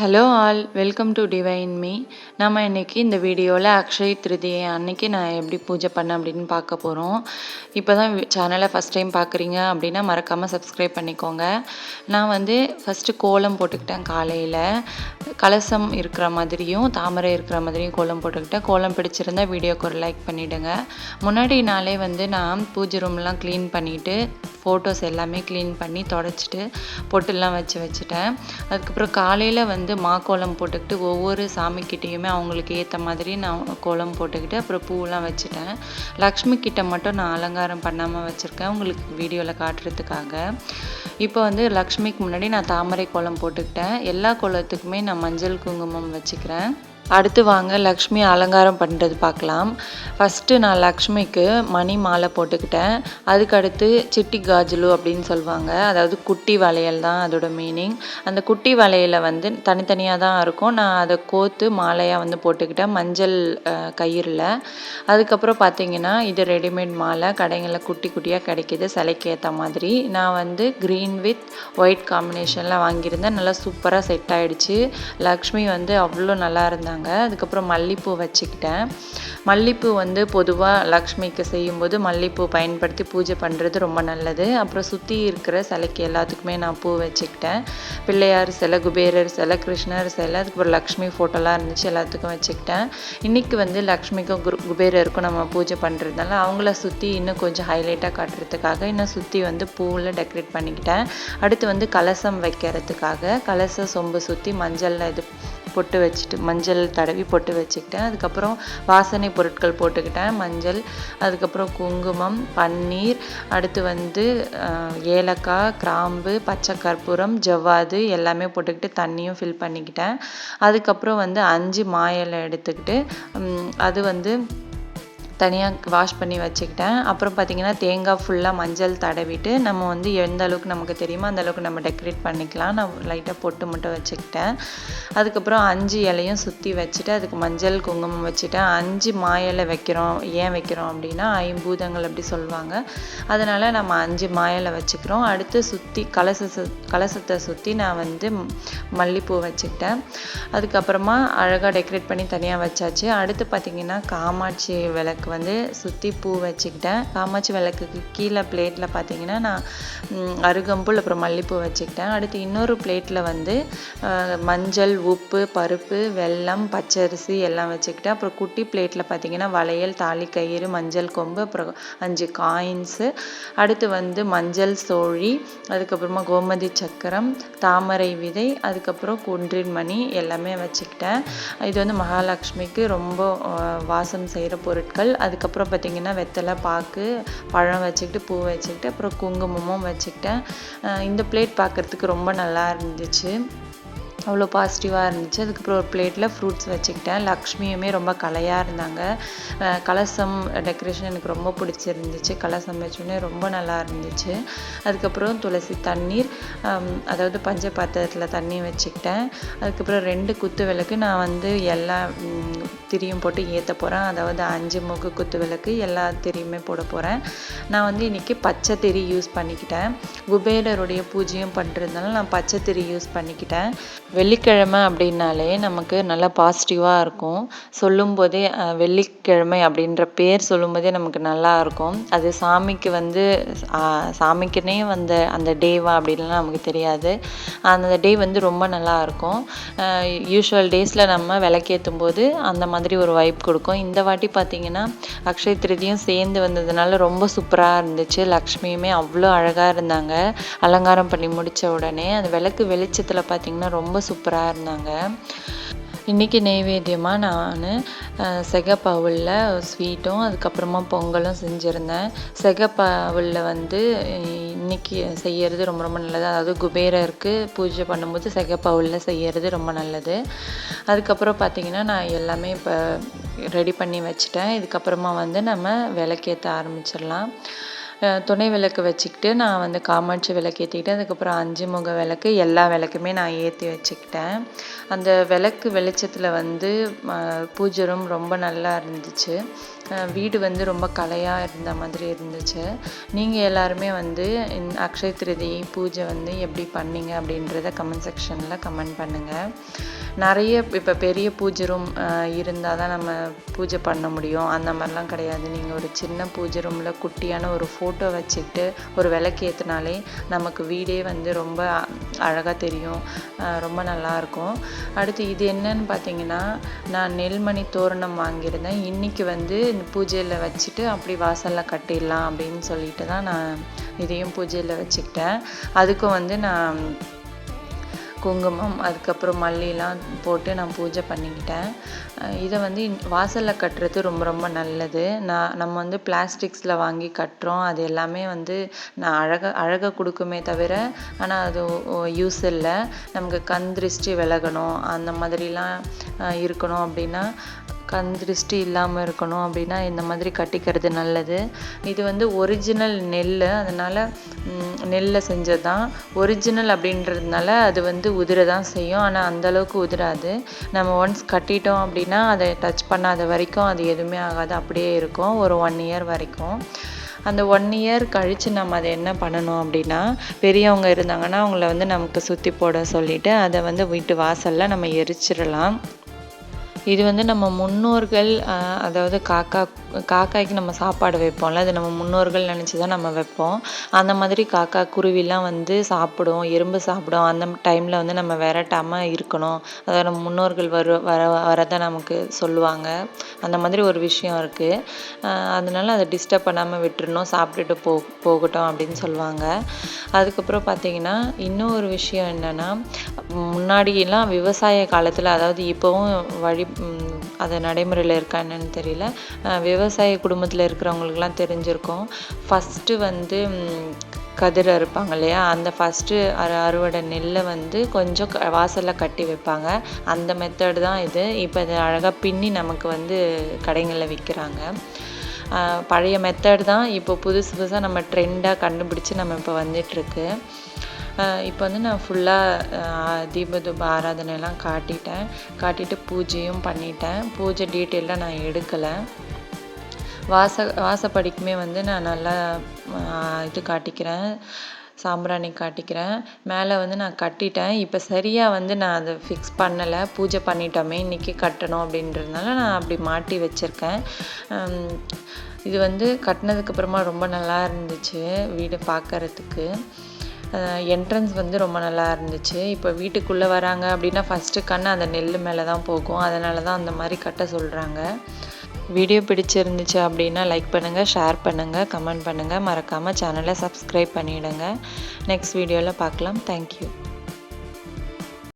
Hello all welcome to divine me நம்ம இன்றைக்கி இந்த வீடியோவில் அக்ஷய் திருதியை அன்னைக்கு நான் எப்படி பூஜை பண்ணேன் அப்படின்னு பார்க்க போகிறோம் இப்போ தான் சேனலை ஃபஸ்ட் டைம் பார்க்குறீங்க அப்படின்னா மறக்காமல் சப்ஸ்கிரைப் பண்ணிக்கோங்க. நான் வந்து ஃபஸ்ட்டு கோலம் போட்டுக்கிட்டேன் காலையில். கலசம் இருக்கிற மாதிரியும் தாமரை இருக்கிற மாதிரியும் கோலம் போட்டுக்கிட்டேன். கோலம் பிடிச்சிருந்தா வீடியோக்கு ஒரு லைக் பண்ணிவிடுங்க முன்னாடி நாளே வந்து நான் பூஜை ரூம்லாம் க்ளீன் பண்ணிவிட்டு ஃபோட்டோஸ் எல்லாமே க்ளீன் பண்ணி தொடச்சிட்டு பொட்டுலாம் வச்சு வச்சுட்டேன். அதுக்கப்புறம் காலையில் வந்து வந்து மா கோலம் போட்டுக்கிட்டு ஒவ்வொரு சாமிக்கிட்டேயுமே அவங்களுக்கு ஏற்ற மாதிரி நான் கோலம் போட்டுக்கிட்டு அப்புறம் பூவெலாம் வச்சுட்டேன். லக்ஷ்மி கிட்ட மட்டும் நான் அலங்காரம் பண்ணாமல் வச்சுருக்கேன் உங்களுக்கு வீடியோவில் காட்டுறதுக்காக. இப்போ வந்து லக்ஷ்மிக்கு முன்னாடி நான் தாமரை கோலம் போட்டுக்கிட்டேன். எல்லா கோலத்துக்குமே நான் மஞ்சள் குங்குமம் வச்சுக்கிறேன். அடுத்து வாங்க லக்ஷ்மி அலங்காரம் பண்ணுறது பார்க்கலாம். ஃபஸ்ட்டு நான் லக்ஷ்மிக்கு மணி மாலை போட்டுக்கிட்டேன். அதுக்கடுத்து சிட்டி காஜலு அப்படின்னு சொல்லுவாங்க. அதாவது குட்டி வளையல் தான் அதோட மீனிங் அந்த குட்டி வளையலை வந்து தனித்தனியாக தான் இருக்கும். நான் அதை கோத்து மாலையாக வந்து போட்டுக்கிட்டேன். மஞ்சள் கயிறில். அதுக்கப்புறம் பார்த்தீங்கன்னா இது ரெடிமேட் மாலை. கடைங்களில் குட்டி குட்டியாக கிடைக்கிது. சிலைக்கு ஏற்ற மாதிரி. நான் வந்து க்ரீன் வித் ஒயிட் காம்பினேஷனில் வாங்கியிருந்தேன். நல்லா சூப்பராக செட் ஆகிடுச்சு லக்ஷ்மி வந்து அவ்வளோ நல்லா இருந்தாங்க. வச்சுருந்தாங்க அதுக்கப்புறம் மல்லிப்பூ வச்சுக்கிட்டேன். மல்லிப்பூ வந்து பொதுவாக லக்ஷ்மிக்கு செய்யும்போது மல்லிப்பூ பயன்படுத்தி பூஜை பண்ணுறது ரொம்ப நல்லது. அப்புறம் சுற்றி இருக்கிற சிலைக்கு எல்லாத்துக்குமே நான் பூ வச்சுக்கிட்டேன். பிள்ளையார் சிலை குபேரர் சிலை கிருஷ்ணர் சிலை அதுக்கப்புறம் லக்ஷ்மி ஃபோட்டோலாம் இருந்துச்சு எல்லாத்துக்கும் வச்சுக்கிட்டேன். இன்றைக்கி வந்து லக்ஷ்மிக்கும் குரு குபேரருக்கும் நம்ம பூஜை பண்ணுறதுனால அவங்கள சுற்றி இன்னும் கொஞ்சம் ஹைலைட்டாக காட்டுறதுக்காக இன்னும் சுற்றி வந்து பூவில் டெக்கரேட் பண்ணிக்கிட்டேன். அடுத்து வந்து கலசம் வைக்கிறதுக்காக கலச சொம்பு சுற்றி மஞ்சளில் இது பொட்டு வச்சுட்டு மஞ்சள் தடவி பொட்டு வச்சுக்கிட்டேன். அதுக்கப்புறம் வாசனை பொருட்கள் போட்டுக்கிட்டேன். மஞ்சள் அதுக்கப்புறம் குங்குமம் பன்னீர் அடுத்து வந்து ஏலக்காய் கிராம்பு பச்சை கற்பூரம் ஜவ்வாது எல்லாமே போட்டுக்கிட்டு தண்ணியும் ஃபில் பண்ணிக்கிட்டேன். அதுக்கப்புறம் வந்து அஞ்சு மாயலை எடுத்துக்கிட்டு அது வந்து தனியாக வாஷ் பண்ணி வச்சுக்கிட்டேன். அப்புறம் பார்த்திங்கன்னா தேங்காய் ஃபுல்லாக மஞ்சள் தடவிட்டு நம்ம வந்து எந்த அளவுக்கு நமக்கு தெரியுமோ அந்த அளவுக்கு நம்ம டெக்கரேட் பண்ணிக்கலாம். நான் லைட்டாக பொட்டு மட்டும் வச்சுக்கிட்டேன். அதுக்கப்புறம் அஞ்சு இலையும் சுற்றி வச்சுட்டு அதுக்கு மஞ்சள் குங்குமம் வச்சுட்டேன். அஞ்சு மாயலை வைக்கிறோம். ஏன் வைக்கிறோம் அப்படின்னா ஐம்பூதங்கள் அப்படி சொல்லுவாங்க. அதனால் நம்ம அஞ்சு மாயலை வச்சுக்கிறோம். அடுத்து சுற்றி கலச கலசத்தை சுற்றி நான் வந்து மல்லிப்பூ வச்சுக்கிட்டேன். அதுக்கப்புறமா அழகாக டெக்கரேட் பண்ணி தனியாக வச்சாச்சு. அடுத்து பார்த்திங்கன்னா காமாட்சி விளக்கு வந்து சுற்றி பூ வச்சுக்கிட்டேன். காமாட்சி விளக்குக்கு கீழே பிளேட்டில் பார்த்தீங்கன்னா நான் அருகம்புல் அப்புறம் மல்லிப்பூ வச்சுக்கிட்டேன். அடுத்து இன்னொரு பிளேட்டில் வந்து மஞ்சள் உப்பு பருப்பு வெல்லம் பச்சரிசி எல்லாம் வச்சுக்கிட்டேன். அப்புறம் குட்டி பிளேட்டில் பார்த்தீங்கன்னா வளையல் தாலி கயிறு மஞ்சள் கொம்பு அப்புறம் அஞ்சு காயின்ஸு அடுத்து வந்து மஞ்சள் சோழி அதுக்கப்புறமா கோமதி சக்கரம் தாமரை விதை அதுக்கப்புறம் குன்றின் மணி எல்லாமே வச்சுக்கிட்டேன். இது வந்து மகாலட்சுமிக்கு ரொம்ப வாசம் செய்கிற பொருட்கள். அதுக்கப்புறம் பார்த்திங்கன்னா வெத்தலை பாக்கு பழம் வச்சுக்கிட்டு பூ வச்சுக்கிட்டு அப்புறம் குங்குமமும் வச்சுக்கிட்டேன். இந்த பிளேட் பார்க்குறதுக்கு ரொம்ப நல்லா இருந்துச்சு. அவ்வளோ பாசிட்டிவாக இருந்துச்சு. அதுக்கப்புறம் ஒரு பிளேட்டில் ஃப்ரூட்ஸ் வச்சுக்கிட்டேன். லக்ஷ்மியுமே ரொம்ப கலையாக இருந்தாங்க. கலசம் டெக்கரேஷன் எனக்கு ரொம்ப பிடிச்சிருந்துச்சு. கலசம் வச்சோடனே ரொம்ப நல்லா இருந்துச்சு. அதுக்கப்புறம் துளசி தண்ணீர் அதாவது பஞ்ச பாத்திரத்தில் தண்ணி வச்சுக்கிட்டேன். அதுக்கப்புறம் ரெண்டு குத்து விளக்கு. நான் வந்து எல்லா திரியும் போட்டு ஏற்ற போகிறேன் அதாவது அஞ்சு முகு குத்து விளக்கு எல்லா திரியுமே போட போகிறேன் நான் வந்து இன்றைக்கி பச்சை திரி யூஸ் பண்ணிக்கிட்டேன். குபேரருடைய பூஜையும் பண்ணுறதுனால நான் பச்சை திரி யூஸ் பண்ணிக்கிட்டேன். வெள்ளிக்கிழமை அப்படின்னாலே நமக்கு நல்லா பாசிட்டிவாக இருக்கும். சொல்லும்போதே வெள்ளிக்கிழமை அப்படின்ற பேர் சொல்லும்போதே நமக்கு நல்லா இருக்கும். அது சாமிக்கு வந்து சாமிக்குனே வந்த அந்த டேவா அப்படின்லாம் நமக்கு தெரியாது. அந்த டே வந்து ரொம்ப நல்லா இருக்கும். யூஸ்வல் டேஸில் நம்ம விளக்கேற்றும் போது அந்த மாதிரி மாதிரி ஒரு வைப் கொடுக்கும். இந்த வாட்டி பார்த்திங்கன்னா அக்ஷய திருதியும் சேர்ந்து வந்ததுனால ரொம்ப சூப்பராக இருந்துச்சு. லக்ஷ்மியுமே அவ்வளோ அழகாக இருந்தாங்க. அலங்காரம் பண்ணி முடித்த உடனே அந்த விளக்கு வெளிச்சத்தில் பார்த்திங்கன்னா ரொம்ப சூப்பராக இருந்தாங்க. இன்றைக்கி நெய்வேத்தியமாக நான் செகப்பவுளில் ஸ்வீட்டும் அதுக்கப்புறமா பொங்கலும் செஞ்சுருந்தேன். செகப்பவுளில் வந்து இன்றைக்கி செய்கிறது ரொம்ப ரொம்ப நல்லது. அதாவது குபேரருக்கு பூஜை பண்ணும்போது செகப்பவுளில் செய்கிறது ரொம்ப நல்லது. அதுக்கப்புறம் பார்த்திங்கன்னா நான் எல்லாமே இப்போ ரெடி பண்ணி வச்சுட்டேன். இதுக்கப்புறமா வந்து நம்ம விளக்கேற்ற ஆரம்பிச்சிடலாம். துணை விளக்கு வச்சுக்கிட்டு நான் வந்து காமாட்சி விளக்கு ஏற்றிக்கிட்டேன் அதுக்கப்புறம் அஞ்சு முக விளக்கு எல்லா விளக்குமே நான் ஏற்றி வச்சுக்கிட்டேன். அந்த விளக்கு வெளிச்சத்தில் வந்து பூஜை ரூம் ரொம்ப நல்லா இருந்துச்சு. வீடு வந்து ரொம்ப கலையாக இருந்த மாதிரி இருந்துச்சு. நீங்கள் எல்லாருமே வந்து அக்ஷய திருதி பூஜை வந்து எப்படி பண்ணீங்க அப்படின்றத கமெண்ட் செக்ஷனில் கமெண்ட் பண்ணுங்கள் நிறைய இப்போ பெரிய பூஜை ரூம் இருந்தால் தான் நம்ம பூஜை பண்ண முடியும். அந்த மாதிரிலாம் கிடையாது. நீங்கள் ஒரு சின்ன பூஜை ரூமில் குட்டியான ஒரு ஃபோட்டோ வச்சுக்கிட்டு ஒரு விளக்கு ஏற்றினாலே நமக்கு வீடே வந்து ரொம்ப அழகாக தெரியும். ரொம்ப நல்லாயிருக்கும் அடுத்து இது என்னன்னு பார்த்தீங்கன்னா நான் நெல்மணி தோரணம் வாங்கியிருந்தேன். இன்றைக்கி வந்து பூஜையில் வச்சுட்டு அப்படி வாசலில் கட்டிடலாம் அப்படின்னு சொல்லிட்டு தான் நான் இதையும் பூஜையில் வச்சுக்கிட்டேன். அதுக்கும் வந்து நான் குங்குமம் அதுக்கப்புறம் மல்லிலாம் போட்டு நான் பூஜை பண்ணிக்கிட்டேன். இதை வந்து வாசலில் கட்டுறது ரொம்ப ரொம்ப நல்லது. நான் நம்ம வந்து பிளாஸ்டிக்ஸில் வாங்கி கட்டுறோம். அது எல்லாமே வந்து நான் அழகாக அழகை கொடுக்குமே தவிர ஆனால் அது யூஸ் இல்லை. நமக்கு கண் திருஷ்டி விலகணும். அந்த மாதிரிலாம் இருக்கணும் அப்படின்னா கண் திருஷ்டி இல்லாமல் இருக்கணும் அப்படின்னா இந்த மாதிரி கட்டிக்கிறது நல்லது. இது வந்து ஒரிஜினல் நெல் அதனால் நெல்லை செஞ்சது தான் ஒரிஜினல் அப்படின்றதுனால அது வந்து உதிர தான் செய்யும் ஆனால் அந்தளவுக்கு உதிராது. நம்ம ஒன்ஸ் கட்டிட்டோம் அப்படின்னா அதை டச் பண்ணாத வரைக்கும் அது எதுவுமே ஆகாது. அப்படியே இருக்கும் ஒரு ஒன் இயர் வரைக்கும். அந்த ஒன் இயர் கழித்து நம்ம அதை என்ன பண்ணணும் அப்படின்னா பெரியவங்க இருந்தாங்கன்னா அவங்கள வந்து நமக்கு சுற்றி போட சொல்லிவிட்டு அதை வந்து வீட்டு வாசலில் நம்ம எரிச்சிடலாம். இது வந்து நம்ம முன்னோர்கள் அதாவது காக்கா காக்காய்க்கு நம்ம சாப்பாடு வைப்போம்ல அது நம்ம முன்னோர்கள் நினச்சி தான் நம்ம வைப்போம். அந்த மாதிரி காக்கா குருவிலாம் வந்து சாப்பிடும் எறும்பு சாப்பிடும். அந்த டைமில் வந்து நம்ம விரட்டாமல் இருக்கணும். அதை நம்ம முன்னோர்கள் வரு வர வரதை நமக்கு சொல்லுவாங்க. அந்த மாதிரி ஒரு விஷயம் இருக்குது அதனால அதை டிஸ்டர்ப் பண்ணாமல் விட்டுறணும் சாப்பிட்டுட்டு போ போகட்டும் அப்படின்னு சொல்லுவாங்க. அதுக்கப்புறம் பார்த்திங்கன்னா இன்னும் ஒரு விஷயம் என்னென்னா முன்னாடியெல்லாம் விவசாய காலத்தில் அதாவது இப்போவும் வழி அது நடைமுறையில் இருக்கா என்னன்னு தெரியல. விவசாய குடும்பத்தில் இருக்கிறவங்களுக்குலாம் தெரிஞ்சிருக்கும். ஃபஸ்ட்டு வந்து கதிர் அறுப்பாங்க இல்லையா? அந்த ஃபஸ்ட்டு அறு அறுவடை நெல்லை வந்து கொஞ்சம் வாசலில் கட்டி வைப்பாங்க. அந்த மெத்தடு தான் இது. இப்போ இது அழகாக பின்னி நமக்கு வந்து கடைங்களில் விற்கிறாங்க பழைய மெத்தட் தான். இப்போ புதுசு புதுசாக நம்ம ட்ரெண்டாக கண்டுபிடிச்சி நம்ம இப்போ வந்துட்டுருக்கு இப்போ வந்து நான் ஃபுல்லாக தீப தூப ஆராதனைலாம் காட்டிட்டேன். காட்டிட்டு பூஜையும் பண்ணிட்டேன். பூஜை டீட்டெயிலாக நான் எடுக்கலை. வாச வாசப்படிக்குமே வந்து நான் நல்லா இது காட்டிக்கிறேன். சாம்பிராணி காட்டிக்கிறேன். மேலே வந்து நான் கட்டிட்டேன். இப்போ சரியாக வந்து நான் அதை ஃபிக்ஸ் பண்ணலை. பூஜை பண்ணிட்டோமே. இன்றைக்கி கட்டணும் அப்படின்றதுனால நான் அப்படி மாட்டி வச்சுருக்கேன். இது வந்து கட்டினதுக்கப்புறமா ரொம்ப நல்லா இருந்துச்சு. வீடு பார்க்குறதுக்கு என்ட்ரன்ஸ் வந்து ரொம்ப நல்லா இருந்துச்சு. இப்போ வீட்டுக்குள்ளே வராங்க அப்படின்னா ஃபஸ்ட்டு கண் அந்த நெல் மேலே தான் போகும். அதனால தான் அந்த மாதிரி கட்ட சொல்கிறாங்க வீடியோ பிடிச்சிருந்துச்சு அப்படின்னா லைக் பண்ணுங்கள் ஷேர் பண்ணுங்கள் கமெண்ட் பண்ணுங்கள் மறக்காமல் சேனலை சப்ஸ்கிரைப் பண்ணிவிடுங்க நெக்ஸ்ட் வீடியோவில் பார்க்கலாம். தேங்க்யூ